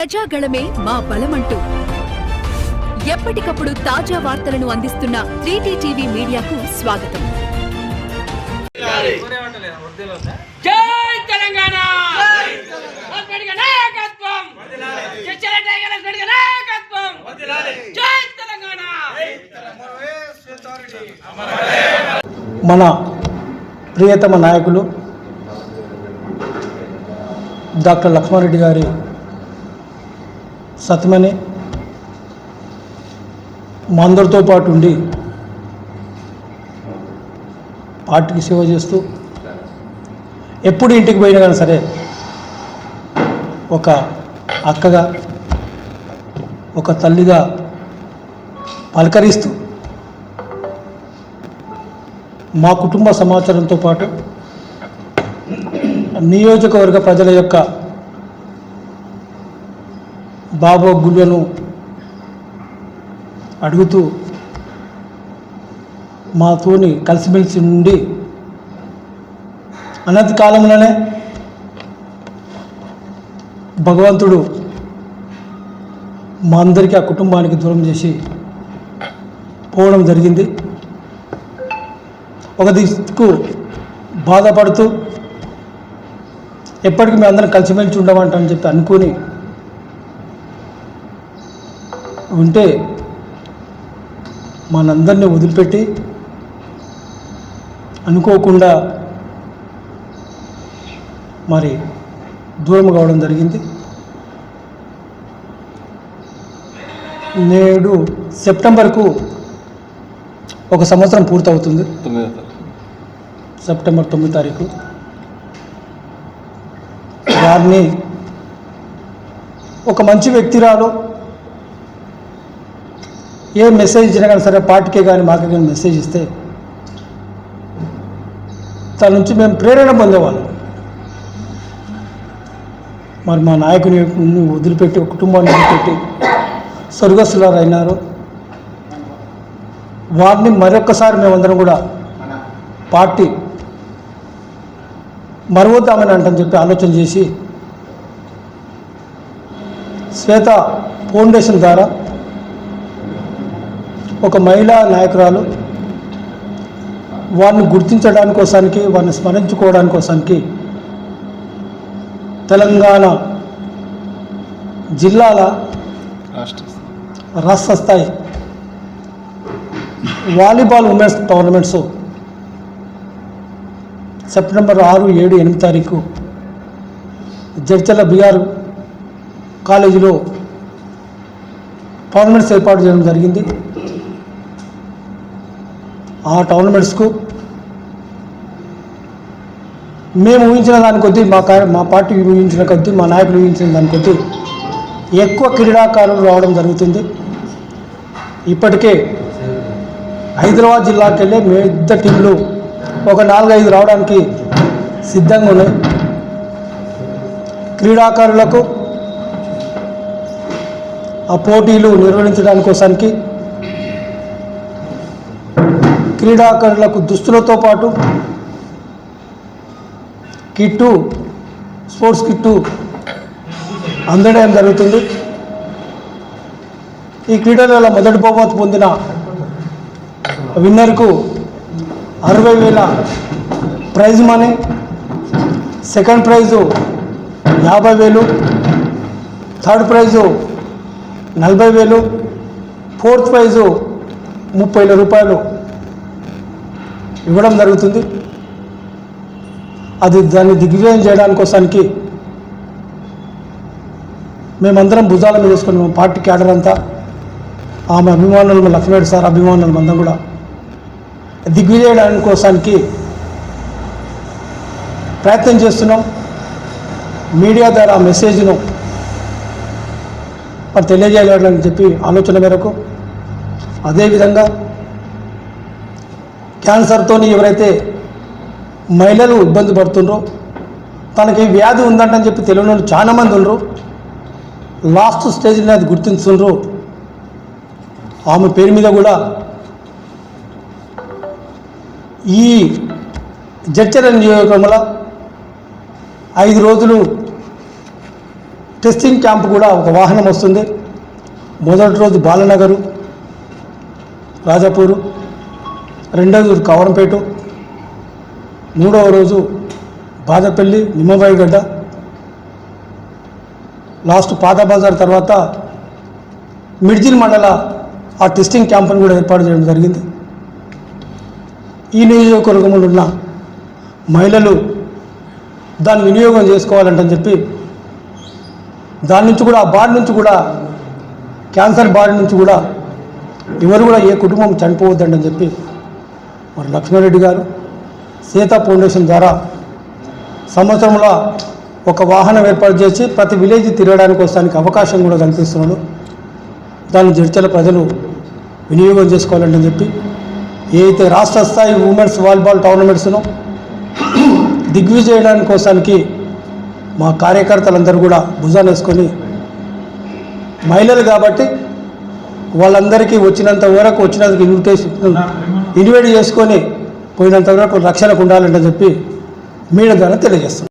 ప్రజాగళమే మా బలమంటూ. ఎప్పటికప్పుడు తాజా వార్తలను అందిస్తున్న త్రీటీ టీవీ మీడియాకు స్వాగతం. జై తెలంగాణ! మన ప్రియతమ నాయకులు డాక్టర్ లక్ష్మారెడ్డి గారి సతమని మా అందరితో పాటు ఉండి పార్టీకి సేవ చేస్తూ ఎప్పుడు ఇంటికి పోయినా కానీ సరే ఒక అక్కగా ఒక తల్లిగా పలకరిస్తూ మా కుటుంబ సమాచారంతో పాటు నియోజకవర్గ ప్రజల యొక్క బాబోగులను అడుగుతూ మాతోని కలిసిమెలిసి ఉండి అనతి కాలంలోనే భగవంతుడు మా అందరికీ ఆ కుటుంబానికి దూరం చేసి పోవడం జరిగింది. ఒక దిక్కు బాధపడుతూ ఎప్పటికీ మేము అందరం కలిసిమెలిసి ఉండమంటామని చెప్పి అనుకుని ఉంటే మనందరినీ వదిలిపెట్టి అనుకోకుండా మరి దూరం కావడం జరిగింది. నేడు సెప్టెంబర్కు ఒక సంవత్సరం పూర్తవుతుంది. సెప్టెంబర్ తొమ్మిది తారీఖు. వారిని ఒక మంచి వ్యక్తిరాలు ఏ మెసేజ్ ఇచ్చినా కానీ సరే పార్టీకే కానీ మాకే కానీ మెసేజ్ ఇస్తే తన నుంచి మేము ప్రేరణ పొందేవాళ్ళం. మరి మా నాయకుని వదిలిపెట్టి ఒక కుటుంబాన్ని వదిలిపెట్టి స్వర్గస్థులారు అయినారు వారిని మరొకసారి మేమందరం కూడా పార్టీ మరవద్దామని అంటని చెప్పి ఆలోచన చేసి శ్వేత ఫౌండేషన్ ద్వారా ఒక మహిళా నాయకురాలు వారిని గుర్తించడానికి కోసానికి వారిని స్మరించుకోవడానికి కోసానికి తెలంగాణ జిల్లాల రాష్ట్ర స్థాయి. వాలీబాల్ ఉమెన్స్ టోర్నమెంట్స్ సెప్టెంబర్ ఆరు ఏడు ఎనిమిది తారీఖు జడ్చల బీఆర్ కాలేజీలో టోర్నమెంట్స్ ఏర్పాటు చేయడం జరిగింది. ఆ టోర్నమెంట్స్కు మేము ఊహించిన దాని కొద్దీ మా మా పార్టీ ఊహించిన కొద్దీ మా నాయకులు ఊహించిన దాని కొద్దీ ఎక్కువ క్రీడాకారులు రావడం జరుగుతుంది. ఇప్పటికే హైదరాబాద్ జిల్లాకి వెళ్ళే పెద్ద టీంలు ఒక నాలుగైదు రావడానికి సిద్ధంగా ఉన్నాయి. క్రీడాకారులకు ఆ పోటీలు నిర్వహించడానికి కోసానికి క్రీడాకారులకు దుస్తులతో పాటు కిట్టు స్పోర్ట్స్ కిట్టు అందడం జరుగుతుంది. ఈ క్రీడలలో మొదటి బహుమతి పొందిన విన్నర్కు అరవై వేల ప్రైజ్ మనీ సెకండ్ ప్రైజు యాభై వేలు థర్డ్ ప్రైజు నలభై వేలు ఫోర్త్ ప్రైజు ముప్పై వేల రూపాయలు. ఇవ్వడం జరుగుతుంది. అది దాన్ని దిగ్విజయం చేయడానికోసానికి మేమందరం భుజాల మీద వేసుకుని మా పార్టీ క్యాడర్ అంతా ఆమె అభిమానులు మా లక్ష్మణ్ సార్ అభిమానులు మందం కూడా. దిగ్విజయడానికి కోసానికి ప్రయత్నం చేస్తున్నాం. మీడియా ద్వారా ఆ మెసేజ్ను మరి తెలియజేయాలని చెప్పి ఆలోచన మేరకు. అదేవిధంగా క్యాన్సర్తో ఎవరైతే మహిళలు ఇబ్బంది పడుతుండ్రో తనకి వ్యాధి ఉందంటని చెప్పి తెలియని వాళ్ళు చాలామంది ఉండరు. లాస్ట్ స్టేజ్ని అది గుర్తించుండ్రు. ఆమె పేరు మీద కూడా ఈ జడ్చర నియోజకవర్గంలో ఐదు రోజులు టెస్టింగ్ క్యాంప్ కూడా ఒక వాహనం వస్తుంది. మొదటి రోజు బాలనగరు రాజాపూరు రెండవ రోజు కవరంపేట. మూడవ రోజు బాదపల్లి నిమ్మబాయిగడ్డ లాస్ట్ పాత బజార్ తర్వాత మిడ్జిల్ మండల ఆ టెస్టింగ్ క్యాంపును కూడా ఏర్పాటు చేయడం జరిగింది. ఈ నియోజకవర్గంలో ఉన్న మహిళలు దాన్ని వినియోగం చేసుకోవాలంటని చెప్పి దాని నుంచి కూడా ఆ బారి నుంచి కూడా క్యాన్సర్ బారి నుంచి కూడా ఎవరు కూడా ఏ కుటుంబం చనిపోవద్దండి చెప్పి మరి లక్ష్మారెడ్డి గారు సీతా ఫౌండేషన్ ద్వారా సంవత్సరంలో ఒక వాహనం ఏర్పాటు చేసి ప్రతి విలేజ్ తిరగడానికి వస్తానికి అవకాశం కూడా కల్పిస్తున్నాడు. దాన్ని జడ్చల ప్రజలు వినియోగం చేసుకోవాలని చెప్పి ఏదైతే రాష్ట్ర స్థాయి ఉమెన్స్ వాలీబాల్ టోర్నమెంట్స్ను దిగ్విజయడానికి కోసానికి మా కార్యకర్తలందరూ కూడా భుజాన్ని వేసుకొని మహిళలు కాబట్టి వాళ్ళందరికీ వచ్చినంత వరకు వచ్చినందుకు ఇన్విటేషన్ ఇన్వైట్ చేసుకొని పోయినంత వరకు రక్షణకు ఉండాలంటే చెప్పి మీడియా ద్వారా తెలియజేస్తున్నాం.